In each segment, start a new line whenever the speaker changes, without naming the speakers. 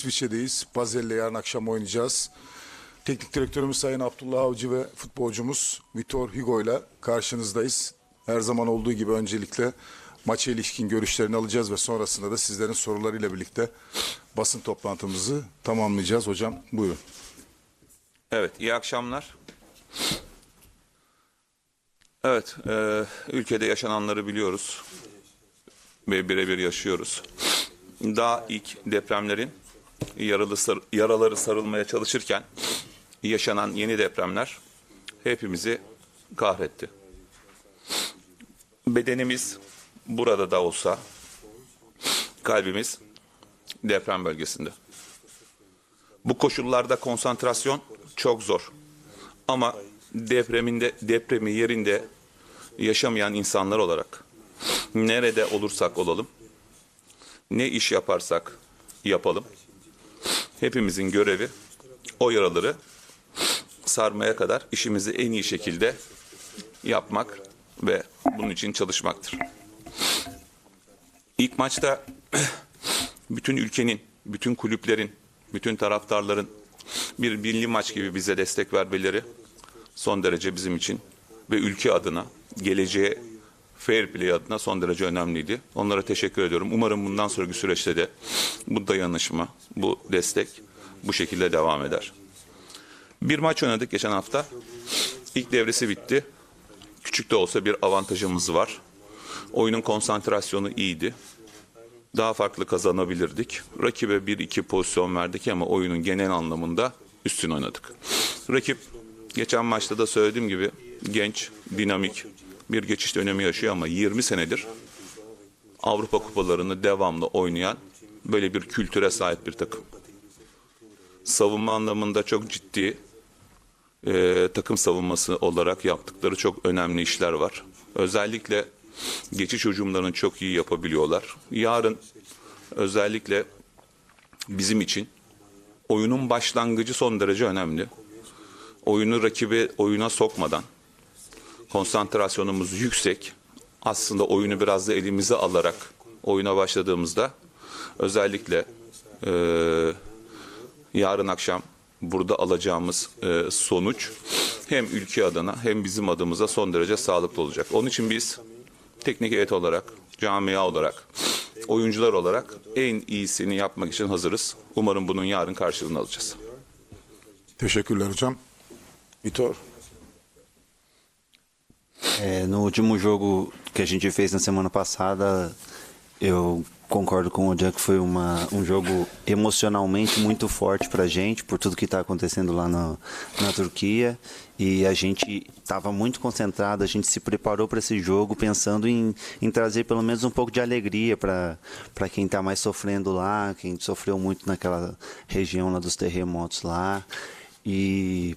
İsviçre'deyiz. Bazel'le yarın akşam oynayacağız. Teknik direktörümüz Sayın Abdullah Avcı ve futbolcumuz Vitor Hugo ile karşınızdayız. Her zaman olduğu gibi öncelikle maça ilişkin görüşlerini alacağız ve sonrasında da sizlerin sorularıyla birlikte basın toplantımızı tamamlayacağız. Hocam buyurun.
Evet, iyi akşamlar. Evet, e, ülkede yaşananları biliyoruz ve birebir yaşıyoruz. Daha ilk depremlerin yaralı sar- yaraları sarılmaya çalışırken yaşanan yeni depremler hepimizi kahretti. Bedenimiz burada da olsa kalbimiz deprem bölgesinde. Bu koşullarda konsantrasyon çok zor. Ama depreminde depremi yerinde yaşamayan insanlar olarak nerede olursak olalım, ne iş yaparsak yapalım, hepimizin görevi o yaraları sarmaya kadar işimizi en iyi şekilde yapmak ve bunun için çalışmaktır. İlk maçta bütün ülkenin, bütün kulüplerin, bütün taraftarların bir milli maç gibi bize destek vermeleri son derece bizim için ve ülke adına, geleceğe fair play adına son derece önemliydi. Onlara teşekkür ediyorum. Umarım bundan sonraki süreçte de bu dayanışma, bu destek bu şekilde devam eder. Bir maç oynadık geçen hafta. İlk devresi bitti. Küçük de olsa bir avantajımız var. Oyunun konsantrasyonu iyiydi daha farklı kazanabilirdik. Rakibe bir iki pozisyon verdik ama oyunun genel anlamında üstün oynadık. Rakip geçen maçta da söylediğim gibi genç, dinamik bir geçiş dönemi yaşıyor ama 20 senedir Avrupa kupalarını devamlı oynayan böyle bir kültüre sahip bir takım. Savunma anlamında çok ciddi e, takım savunması olarak yaptıkları çok önemli işler var. Özellikle geçiş hücumlarını çok iyi yapabiliyorlar. Yarın özellikle bizim için oyunun başlangıcı son derece önemli. Oyunu rakibi oyuna sokmadan konsantrasyonumuz yüksek. Aslında oyunu biraz da elimize alarak oyuna başladığımızda özellikle eee yarın akşam burada alacağımız e, sonuç hem ülke adına hem bizim adımıza son derece sağlıklı olacak. Onun için biz teknik heyet olarak, camia olarak, oyuncular olarak en iyisini yapmak için hazırız. Umarım bunun yarın karşılığını alacağız.
Teşekkürler hocam. Vitor.
É, no último jogo que a gente fez na semana passada, eu concordo com o que foi uma, um jogo emocionalmente muito forte pra gente, por tudo que está acontecendo lá na, na Turquia. E a gente estava muito concentrado, a gente se preparou para esse jogo pensando em, em trazer pelo menos um pouco de alegria para quem está mais sofrendo lá, quem sofreu muito naquela região lá dos terremotos lá. E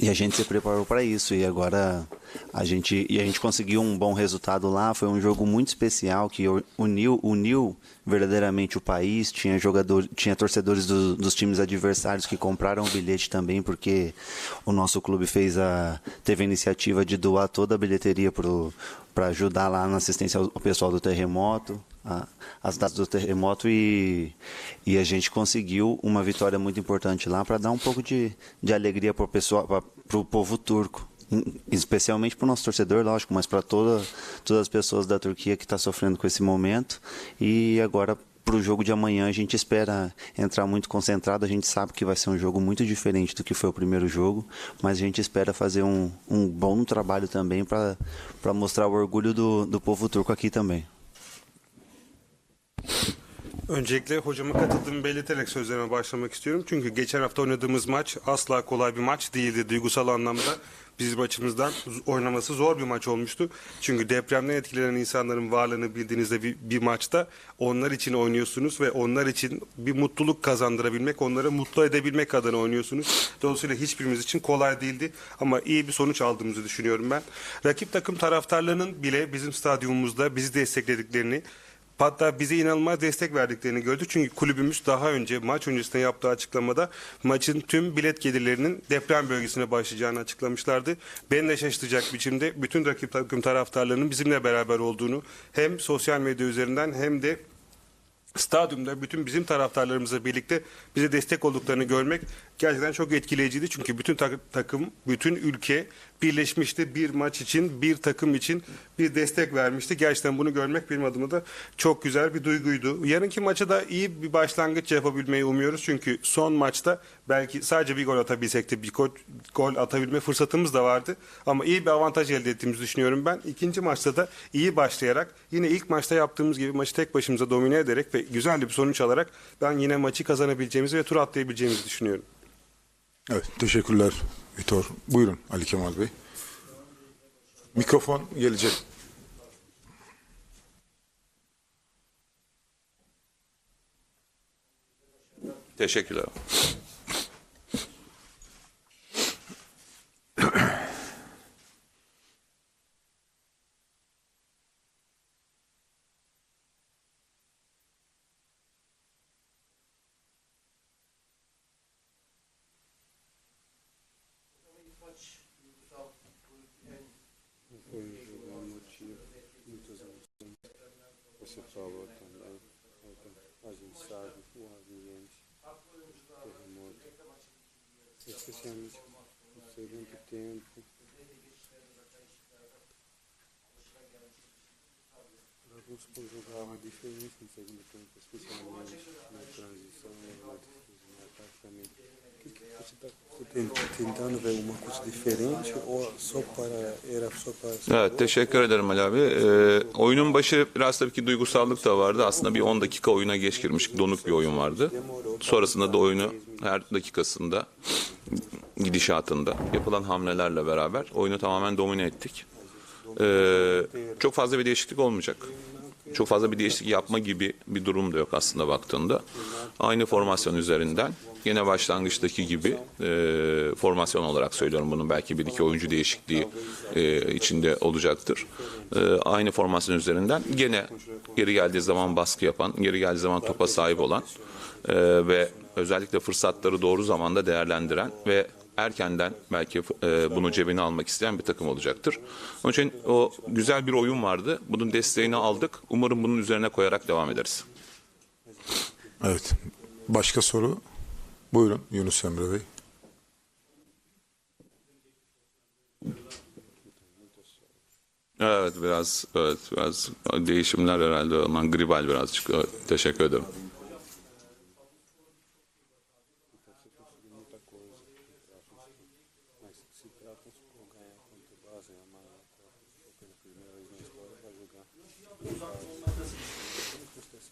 e a gente se preparou para isso e agora a gente e a gente conseguiu um bom resultado lá. Foi um jogo muito especial que uniu uniu verdadeiramente o país. Tinha jogador, tinha torcedores do, dos times adversários que compraram o bilhete também porque o nosso clube fez a teve a iniciativa de doar toda a bilheteria para ajudar lá na assistência ao, ao pessoal do terremoto. As datas do terremoto e, e a gente conseguiu uma vitória muito importante lá para dar um pouco de, de alegria para o povo turco, especialmente para o nosso torcedor, lógico, mas para toda, todas as pessoas da Turquia que está sofrendo com esse momento. E agora para o jogo de amanhã a gente espera entrar muito concentrado. A gente sabe que vai ser um jogo muito diferente do que foi o primeiro jogo, mas a gente espera fazer um, um bom trabalho também para mostrar o orgulho do, do povo turco aqui também.
Öncelikle hocama katıldığımı belirterek sözlerime başlamak istiyorum. Çünkü geçen hafta oynadığımız maç asla kolay bir maç değildi. Duygusal anlamda bizim açımızdan oynaması zor bir maç olmuştu. Çünkü depremden etkilenen insanların varlığını bildiğinizde bir, bir maçta onlar için oynuyorsunuz ve onlar için bir mutluluk kazandırabilmek, onları mutlu edebilmek adına oynuyorsunuz. Dolayısıyla hiçbirimiz için kolay değildi ama iyi bir sonuç aldığımızı düşünüyorum ben. Rakip takım taraftarlarının bile bizim stadyumumuzda bizi desteklediklerini Hatta bize inanılmaz destek verdiklerini gördük. Çünkü kulübümüz daha önce maç öncesinde yaptığı açıklamada maçın tüm bilet gelirlerinin deprem bölgesine başlayacağını açıklamışlardı. Beni de şaşırtacak biçimde bütün rakip takım taraftarlarının bizimle beraber olduğunu hem sosyal medya üzerinden hem de stadyumda bütün bizim taraftarlarımızla birlikte bize destek olduklarını görmek gerçekten çok etkileyiciydi. Çünkü bütün tak- takım, bütün ülke birleşmişti. Bir maç için, bir takım için bir destek vermişti. Gerçekten bunu görmek benim adıma da çok güzel bir duyguydu. Yarınki maça da iyi bir başlangıç yapabilmeyi umuyoruz. Çünkü son maçta belki sadece bir gol atabilsek de bir gol, gol atabilme fırsatımız da vardı. Ama iyi bir avantaj elde ettiğimizi düşünüyorum ben. İkinci maçta da iyi başlayarak yine ilk maçta yaptığımız gibi maçı tek başımıza domine ederek ve güzel bir sonuç alarak ben yine maçı kazanabileceğimizi ve tur atlayabileceğimizi düşünüyorum.
Evet, teşekkürler Vitor. Buyurun Ali Kemal Bey. Mikrofon gelecek.
Teşekkürler.
Você falou também, a gente sabe o ambiente, terremoto, especialmente no segundo tempo. Alguns jogavam diferente no segundo tempo, especialmente na transição tentando ver uma coisa diferente ou só para era só para
Evet teşekkür ederim Ali abi. Ee, oyunun başı biraz tabii ki duygusallık da vardı. Aslında bir 10 dakika oyuna geç girmiş donuk bir oyun vardı. Sonrasında da oyunu her dakikasında gidişatında yapılan hamlelerle beraber oyunu tamamen domine ettik. Ee, çok fazla bir değişiklik olmayacak. Çok fazla bir değişiklik yapma gibi bir durum da yok aslında baktığında. Aynı formasyon üzerinden yine başlangıçtaki gibi e, formasyon olarak söylüyorum bunu belki bir iki oyuncu değişikliği e, içinde olacaktır. E, aynı formasyon üzerinden gene geri geldiği zaman baskı yapan, geri geldiği zaman topa sahip olan e, ve özellikle fırsatları doğru zamanda değerlendiren ve erkenden belki e, bunu cebine almak isteyen bir takım olacaktır. Onun için o güzel bir oyun vardı. Bunun desteğini aldık. Umarım bunun üzerine koyarak devam ederiz.
Evet. Başka soru? Buyurun Yunus Emre Bey.
Evet biraz evet biraz değişimler herhalde. Ondan gribal birazcık. Evet, teşekkür ederim.
muita coisa, mas se trata de ganhar contra o Basel, a maior Copa, pela primeira vez na história,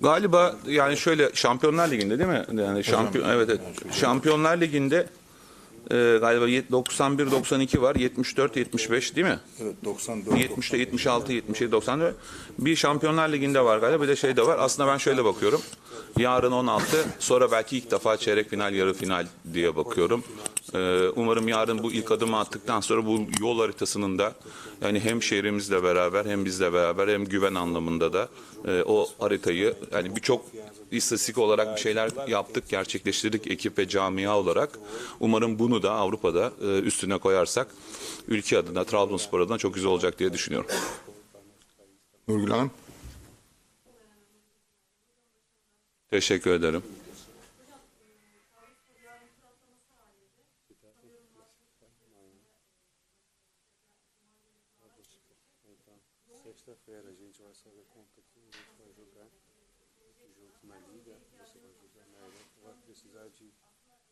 Galiba yani şöyle Şampiyonlar Ligi'nde değil mi? Yani şampiyon evet, evet. Şampiyonlar Ligi'nde e, galiba 91 92 var. 74 75 değil mi?
Evet 94.
70'te 76, 77, 94. Bir Şampiyonlar Ligi'nde var galiba bir de şey de var. Aslında ben şöyle bakıyorum. Yarın 16 sonra belki ilk defa çeyrek final yarı final diye bakıyorum. Ee, umarım yarın bu ilk adımı attıktan sonra bu yol haritasının da yani hem şehrimizle beraber hem bizle beraber hem güven anlamında da e, o haritayı yani birçok istatistik olarak bir şeyler yaptık, gerçekleştirdik ekip ve camia olarak. Umarım bunu da Avrupa'da e, üstüne koyarsak ülke adına, Trabzonspor adına çok güzel olacak diye düşünüyorum.
Nurgül Hanım.
Teşekkür ederim.
Sexta-feira a gente vai saber a gente vai jogar. Junto na você vai precisar de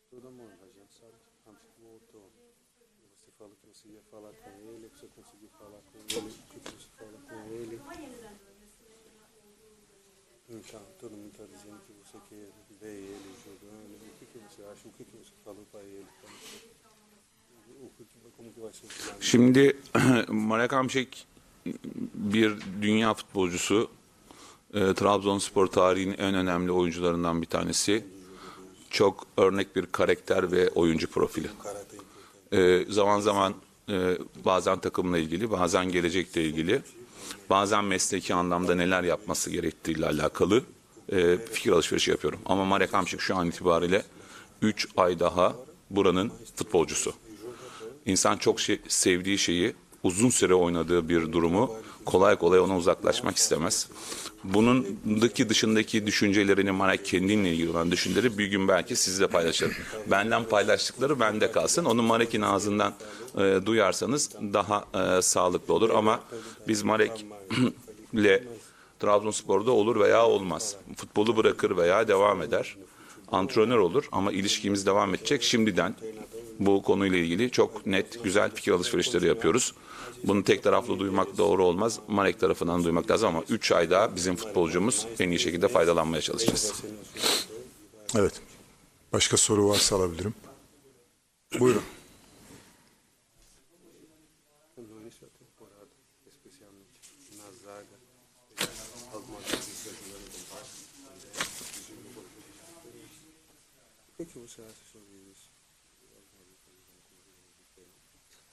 todo mundo. A gente sabe que o Ramsey voltou. Você falou que você ia falar com ele, você conseguiu falar com ele, que você fala com ele. Então, todo mundo está dizendo que você quer ver ele jogando. O que, que você acha? O que, que você falou para ele?
Şimdi Marek Hamšík bir dünya futbolcusu. E, Trabzonspor tarihinin en önemli oyuncularından bir tanesi. Çok örnek bir karakter ve oyuncu profili. E, zaman zaman e, bazen takımla ilgili, bazen gelecekle ilgili, bazen mesleki anlamda neler yapması gerektiğiyle alakalı e, fikir alışverişi yapıyorum. Ama Marek Hamšík şu an itibariyle 3 ay daha buranın futbolcusu. İnsan çok şey, sevdiği şeyi uzun süre oynadığı bir durumu kolay kolay ona uzaklaşmak istemez. Bunundaki dışındaki düşüncelerini Marek kendinle ilgili olan düşünceleri bir gün belki sizle paylaşırım. Benden paylaştıkları bende kalsın. Onu Marek'in ağzından e, duyarsanız daha e, sağlıklı olur. Ama biz Marek'le Trabzonspor'da olur veya olmaz. Futbolu bırakır veya devam eder. Antrenör olur ama ilişkimiz devam edecek. Şimdiden bu konuyla ilgili çok net, güzel fikir alışverişleri yapıyoruz. Bunu tek taraflı duymak doğru olmaz. Marek tarafından duymak lazım ama 3 ay daha bizim futbolcumuz en iyi şekilde faydalanmaya çalışacağız.
Evet. Başka soru varsa alabilirim. Buyurun.
O que, que você acha sobre isso?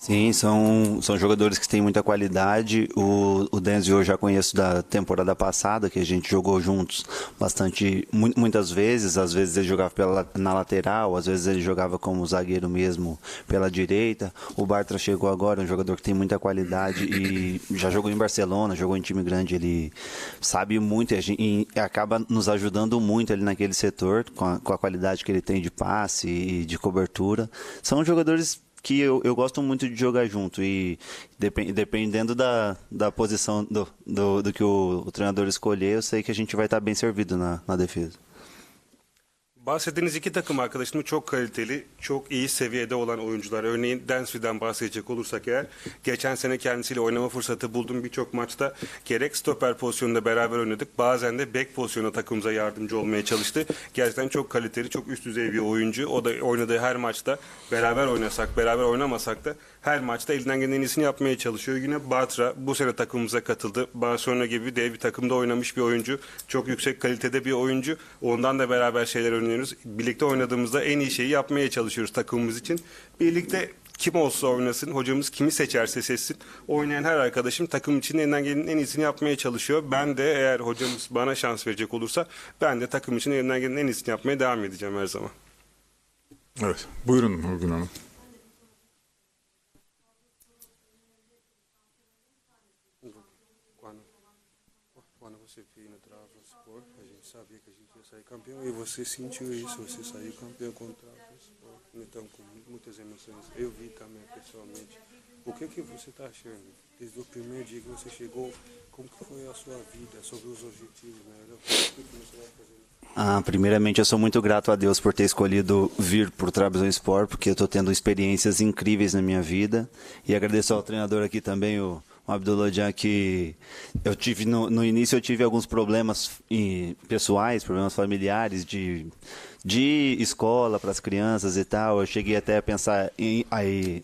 Sim, são, são jogadores que têm muita qualidade. O, o Denzio eu já conheço da temporada passada, que a gente jogou juntos bastante, mu- muitas vezes. Às vezes ele jogava pela, na lateral, às vezes ele jogava como zagueiro mesmo pela direita. O Bartra chegou agora, um jogador que tem muita qualidade e já jogou em Barcelona, jogou em time grande. Ele sabe muito e, gente- e acaba nos ajudando muito ali naquele setor, com a, com a qualidade que ele tem de passe e de cobertura. São jogadores que eu, eu gosto muito de jogar junto e depen- dependendo da, da posição do, do, do que o, o treinador escolher, eu sei que a gente vai estar bem servido na, na defesa.
Bahsettiğiniz iki takım arkadaşım çok kaliteli, çok iyi seviyede olan oyuncular. Örneğin Dansville'den bahsedecek olursak eğer, geçen sene kendisiyle oynama fırsatı buldum birçok maçta. Gerek stoper pozisyonunda beraber oynadık, bazen de bek pozisyonuna takımıza yardımcı olmaya çalıştı. Gerçekten çok kaliteli, çok üst düzey bir oyuncu. O da oynadığı her maçta beraber oynasak, beraber oynamasak da her maçta elinden gelen en iyisini yapmaya çalışıyor. Yine Bartra bu sene takımımıza katıldı. Barcelona gibi dev bir takımda oynamış bir oyuncu. Çok yüksek kalitede bir oyuncu. Ondan da beraber şeyler öğreniyoruz. Birlikte oynadığımızda en iyi şeyi yapmaya çalışıyoruz takımımız için. Birlikte kim olsa oynasın, hocamız kimi seçerse seçsin. Oynayan her arkadaşım takım için elinden gelenin en iyisini yapmaya çalışıyor. Ben de eğer hocamız bana şans verecek olursa ben de takım için elinden gelenin en iyisini yapmaya devam edeceğim her zaman.
Evet. Buyurun Nurgün Hanım.
Campeão e você sentiu isso, você saiu campeão com o Trabzonspor. Então, com muitas emoções. Eu vi também pessoalmente. O que que você está achando? Desde o primeiro dia que você chegou, como que foi a sua vida, sobre os objetivos, né? O que você vai fazer?
Ah, primeiramente, eu sou muito grato a Deus por ter escolhido vir para o Trabzonspor, porque eu estou tendo experiências incríveis na minha vida. E agradeço ao treinador aqui também, o, o Abdullah Can, que eu tive no, no início eu tive alguns problemas em- pessoais, problemas familiares de de escola para as crianças e tal. Eu cheguei até a pensar em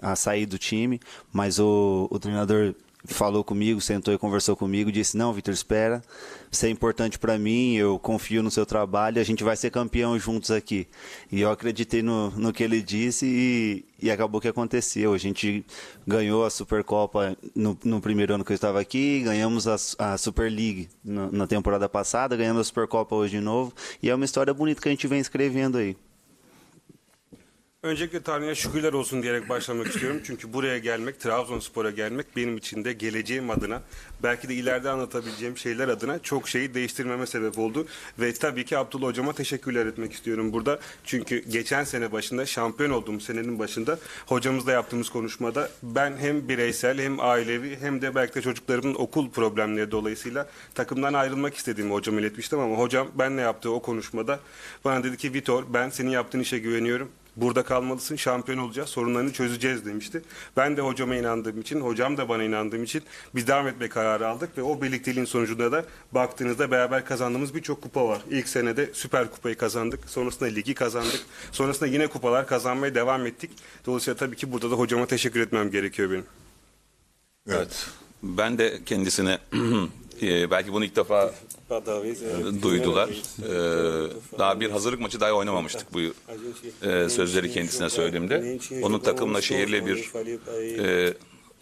a sair do time, mas o, o treinador falou comigo, sentou e conversou comigo, disse: "Não, Vitor, espera. Isso é importante para mim, eu confio no seu trabalho, a gente vai ser campeão juntos aqui". E eu acreditei no, no que ele disse e, e acabou que aconteceu. A gente ganhou a Supercopa no, no primeiro ano que eu estava aqui, ganhamos a, a Super League na, na temporada passada, ganhamos a Supercopa hoje de novo, e é uma história bonita que a gente vem escrevendo aí.
Öncelikle Tanrı'ya şükürler olsun diyerek başlamak istiyorum. Çünkü buraya gelmek, Trabzonspor'a gelmek benim için de geleceğim adına, belki de ileride anlatabileceğim şeyler adına çok şeyi değiştirmeme sebep oldu. Ve tabii ki Abdullah Hocama teşekkürler etmek istiyorum burada. Çünkü geçen sene başında, şampiyon olduğum senenin başında hocamızla yaptığımız konuşmada ben hem bireysel hem ailevi hem de belki de çocuklarımın okul problemleri dolayısıyla takımdan ayrılmak istediğimi hocam iletmiştim ama hocam benle yaptığı o konuşmada bana dedi ki Vitor ben senin yaptığın işe güveniyorum. Burada kalmalısın, şampiyon olacağız, sorunlarını çözeceğiz demişti. Ben de hocama inandığım için, hocam da bana inandığım için biz devam etme kararı aldık ve o birlikteliğin sonucunda da baktığınızda beraber kazandığımız birçok kupa var. İlk senede Süper Kupayı kazandık, sonrasında ligi kazandık, sonrasında yine kupalar kazanmaya devam ettik. Dolayısıyla tabii ki burada da hocama teşekkür etmem gerekiyor benim.
Evet.
Ben de kendisine e, belki bunu ilk defa duydular. Ee, daha bir hazırlık maçı daha oynamamıştık bu e, sözleri kendisine söylediğimde. Onun takımla şehirle bir e,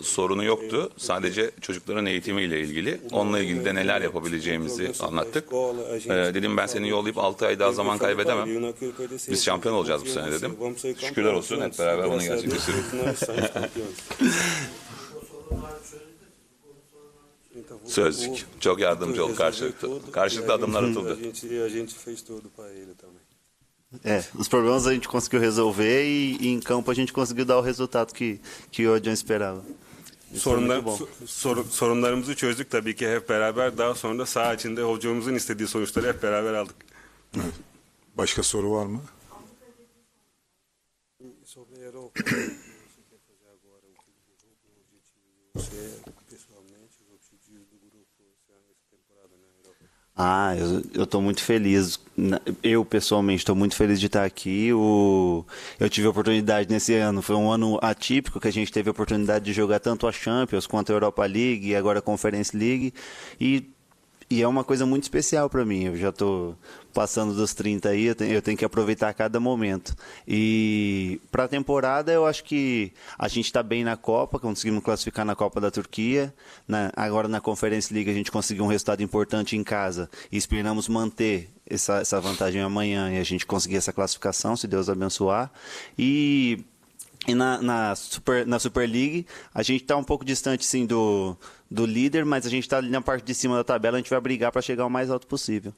sorunu yoktu. Sadece çocukların eğitimiyle ilgili. Onunla ilgili de neler yapabileceğimizi anlattık. Ee, dedim ben seni yollayıp 6 ay daha zaman kaybedemem. Biz şampiyon olacağız bu sene dedim. Şükürler olsun hep beraber bunu gerçekleştirdik. Sözcük. Çok yardımcı ol karşılıklı. Karşılıklı
a
adımlar
gente-
atıldı.
A gente, a gente fez tudo para ele também.
É, os problemas a gente conseguiu resolver e, e em campo a gente conseguiu dar o resultado que, que o Odian esperava.
Sorunlar,
muito bom.
so- sorun- sorunlarımızı çözdük tabii ki hep beraber. Daha sonra da saha içinde hocamızın istediği sonuçları hep beraber aldık.
Başka soru var mı?
E sobre a Europa, o que você quer fazer agora? O que- o objetivo de você pessoalmente, os objetivos do grupo essa, essa temporada na Europa?
Ah, eu, tô muito feliz. Eu, pessoalmente, estou muito feliz de estar aqui. O, eu tive a oportunidade nesse ano, foi um ano atípico que a gente teve a oportunidade de jogar tanto a Champions quanto a Europa League e agora a Conference League. E, e é uma coisa muito especial para mim. Eu já tô passando dos 30 aí, eu tenho, eu tenho que aproveitar cada momento. E para a temporada, eu acho que a gente está bem na Copa, conseguimos classificar na Copa da Turquia. Na- agora na Conference League a gente conseguiu um resultado importante em casa e esperamos manter essa, essa vantagem amanhã e a gente conseguir essa classificação, se Deus abençoar. E e na, na, Super, na Super League, a gente está um pouco distante sim do, do líder, mas a gente está ali na parte de cima da tabela, a gente vai brigar para chegar o mais alto possível.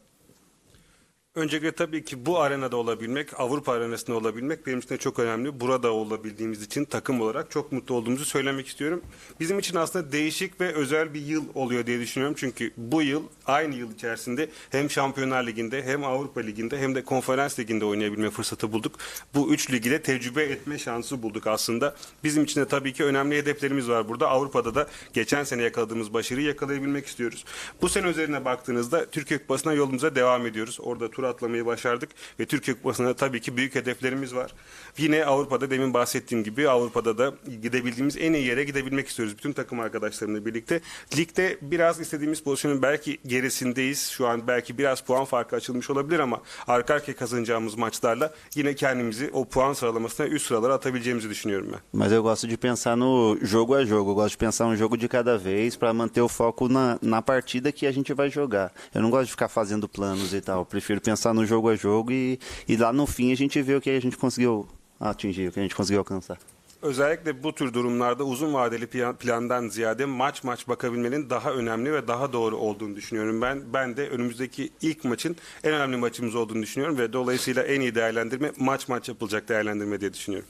Öncelikle tabii ki bu arenada olabilmek, Avrupa arenasında olabilmek benim için de çok önemli. Burada olabildiğimiz için takım olarak çok mutlu olduğumuzu söylemek istiyorum. Bizim için aslında değişik ve özel bir yıl oluyor diye düşünüyorum. Çünkü bu yıl aynı yıl içerisinde hem Şampiyonlar Ligi'nde hem Avrupa Ligi'nde hem de Konferans Ligi'nde oynayabilme fırsatı bulduk. Bu üç ligi de tecrübe etme şansı bulduk aslında. Bizim için de tabii ki önemli hedeflerimiz var burada. Avrupa'da da geçen sene yakaladığımız başarıyı yakalayabilmek istiyoruz. Bu sene üzerine baktığınızda Türkiye Kupası'na yolumuza devam ediyoruz. Orada tur atlamayı başardık ve Türkiye Kupası'nda tabii ki büyük hedeflerimiz var. Yine Avrupa'da demin bahsettiğim gibi Avrupa'da da gidebildiğimiz en iyi yere gidebilmek istiyoruz. Bütün takım arkadaşlarımla birlikte. Ligde biraz istediğimiz pozisyonun belki gerisindeyiz. Şu an belki biraz puan farkı açılmış olabilir ama arka arkaya kazanacağımız maçlarla yine kendimizi o puan sıralamasına üst sıralara atabileceğimizi düşünüyorum ben.
Mas eu gosto de pensar no jogo a jogo, eu gosto de pensar um jogo de cada vez para manter o foco na, na partida que a gente vai jogar. Eu não gosto de ficar fazendo planos e tal, eu prefiro pensar no jogo a jogo e, e lá no fim a gente vê o que a gente conseguiu atingir, o que a gente conseguiu alcançar.
Özellikle bu tür durumlarda uzun vadeli plan- plandan ziyade maç maç bakabilmenin daha önemli ve daha doğru olduğunu düşünüyorum. Ben ben de önümüzdeki ilk maçın en önemli maçımız olduğunu düşünüyorum ve dolayısıyla en iyi değerlendirme maç maç yapılacak değerlendirme diye düşünüyorum.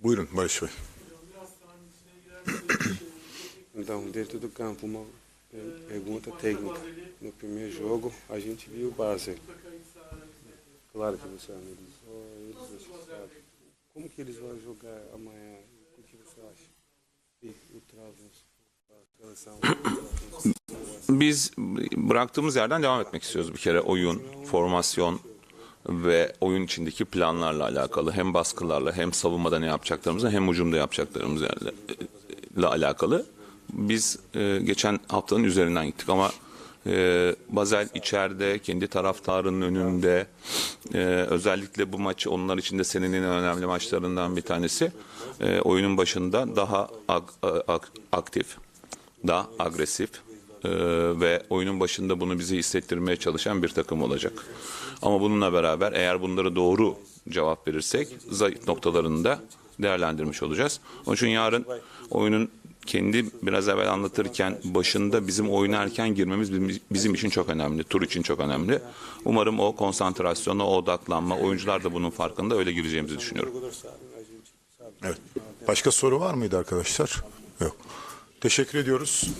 Buyurun Barış Bey.
Então, dentro do campo, uma pergunta técnica. No primeiro jogo, a gente viu base. Claro que você analisou eles, você sabe. Como que eles vão jogar amanhã? O que você acha? E o seleção.
Biz bıraktığımız yerden devam etmek istiyoruz bir kere oyun, formasyon ve oyun içindeki planlarla alakalı hem baskılarla hem savunmada ne yapacaklarımızla hem hücumda yapacaklarımızla alakalı. Biz e, geçen haftanın üzerinden gittik ama e, Bazel içeride kendi taraftarının önünde e, özellikle bu maç onlar için de senenin en önemli maçlarından bir tanesi. E, oyunun başında daha ag- ag- aktif, daha agresif e, ve oyunun başında bunu bize hissettirmeye çalışan bir takım olacak. Ama bununla beraber eğer bunları doğru cevap verirsek zayıf noktalarını da değerlendirmiş olacağız. Onun için yarın oyunun kendi biraz evvel anlatırken başında bizim oynarken girmemiz bizim- için çok önemli. Tur için çok önemli. Umarım o konsantrasyona, o odaklanma, oyuncular da bunun farkında öyle gireceğimizi düşünüyorum.
Evet. Başka soru var mıydı arkadaşlar? Yok. Teşekkür ediyoruz.